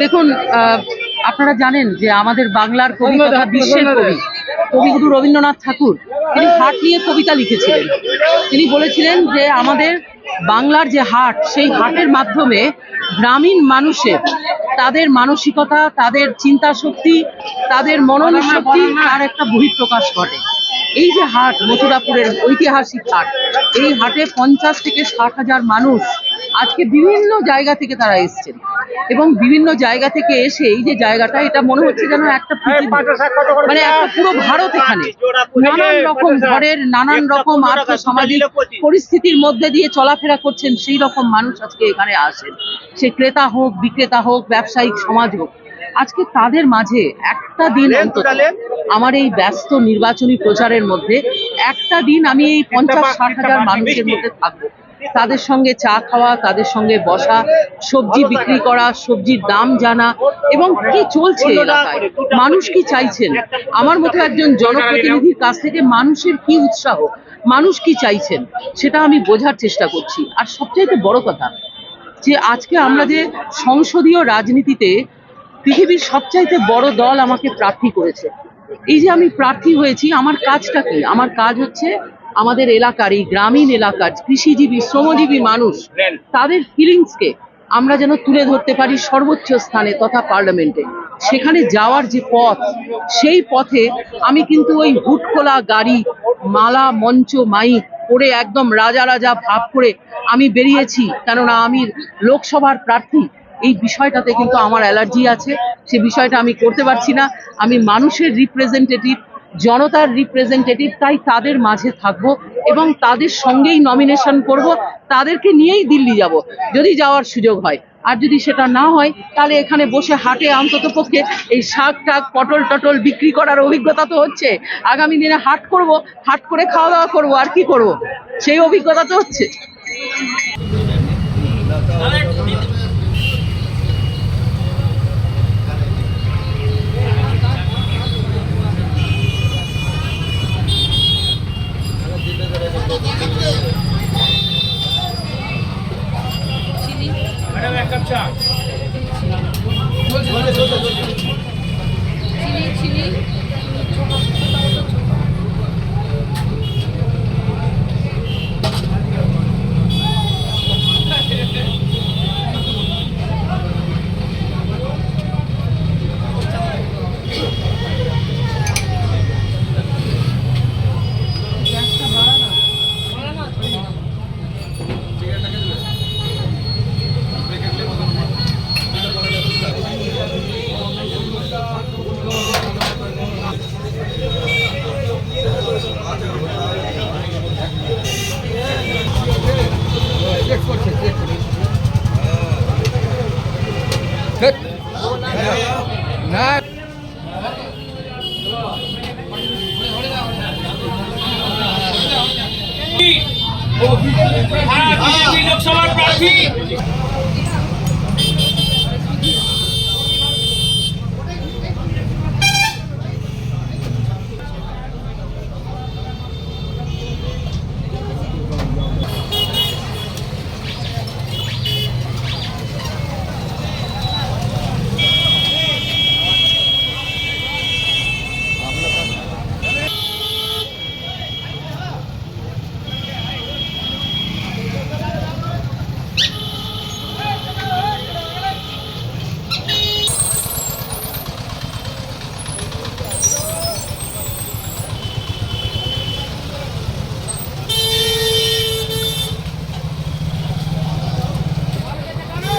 দেখুন আহ, আপনারা জানেন যে আমাদের বাংলার কবি তথা বিশ্বের কবি কবিগুরু রবীন্দ্রনাথ ঠাকুর তিনি হাট নিয়ে কবিতা লিখেছিলেন। তিনি বলেছিলেন যে আমাদের বাংলার যে হাট সেই হাটের মাধ্যমে গ্রামীণ মানুষের তাদের মানসিকতা তাদের চিন্তা শক্তি তাদের মনন শক্তি তার একটা বহিঃপ্রকাশ ঘটে। এই যে হাট মথুরাপুরের ঐতিহাসিক হাট এই হাটে পঞ্চাশ থেকে ষাট হাজার মানুষ আজকে বিভিন্ন জায়গা থেকে তারা এসছেন। এবং বিভিন্ন জায়গা থেকে এসে এই যে জায়গাটা এটা মনে হচ্ছে যেন একটা মানে একটা পুরো ভারত এখানে। নানান রকম ঘরের নানান রকম আর্থ সামাজিক পরিস্থিতির মধ্যে দিয়ে চলাফেরা করছেন সেই রকম মানুষ আজকে এখানে আসেন। সে ক্রেতা হোক বিক্রেতা হোক ব্যবসায়িক সমাজ হোক আজকে তাদের মাঝে একটা দিন অন্তত আমার এই ব্যস্ত নির্বাচনী প্রচারের মধ্যে একটা দিন আমি এই পঞ্চাশ ষাট হাজার মানুষের মধ্যে থাকব। তাদের সঙ্গে চা খাওয়া তাদের সঙ্গে বসা সবজি বিক্রি করা সবজির দাম জানা এবং কি চলছে এলাকায়? মানুষ কি চাইছেন? আমার মতো একজন জনপ্রতিনিধির কাছ থেকে মানুষের কি উৎসাহ? মানুষ কি চাইছেন? সেটা আমি বোঝার চেষ্টা করছি। আর সবচাইতে বড় কথা যে আজকে আমরা যে সংসদীয় রাজনীতিতে পৃথিবীর সবচাইতে বড় দল আমাকে প্রার্থী করেছে। এই যে আমি প্রার্থী হয়েছি আমার কাজটা কি? আমার কাজ হচ্ছে আমাদের এলাকার এই গ্রামীণ এলাকার কৃষিজীবী শ্রমজীবী মানুষ তাদের ফিলিংসকে আমরা যেন তুলে ধরতে পারি সর্বোচ্চ স্থানে তথা পার্লামেন্টে সেখানে যাওয়ার যে পথ সেই পথে আমি কিন্তু ওই হুটখোলা গাড়ি মালা মঞ্চ মাইক করে একদম রাজা রাজা ভাব করে আমি বেরিয়েছি। কেননা আমি লোকসভার প্রার্থী। এই বিষয়টাতে কিন্তু আমার অ্যালার্জি আছে। সে বিষয়টা আমি করতে পারছি না। আমি মানুষের রিপ্রেজেন্টেটিভ জনতার রিপ্রেজেন্টেটিভ তাই তাদের মাঝে থাকব এবং তাদের সঙ্গেই নমিনেশন করব, তাদেরকে নিয়েই দিল্লি যাব, যদি যাওয়ার সুযোগ হয়। আর যদি সেটা না হয়, তাহলে এখানে বসে হাটে অন্তত পক্ষে এই শাক টাক, পটল টটল বিক্রি করার অভিজ্ঞতা তো হচ্ছে। আগামী দিনে হাট করব, হাট করে খাওয়া দাওয়া করব, আর কি করব? সেই অভিজ্ঞতা তো হচ্ছে। হ্যাঁ বিজেপি লোকসভার প্রার্থী।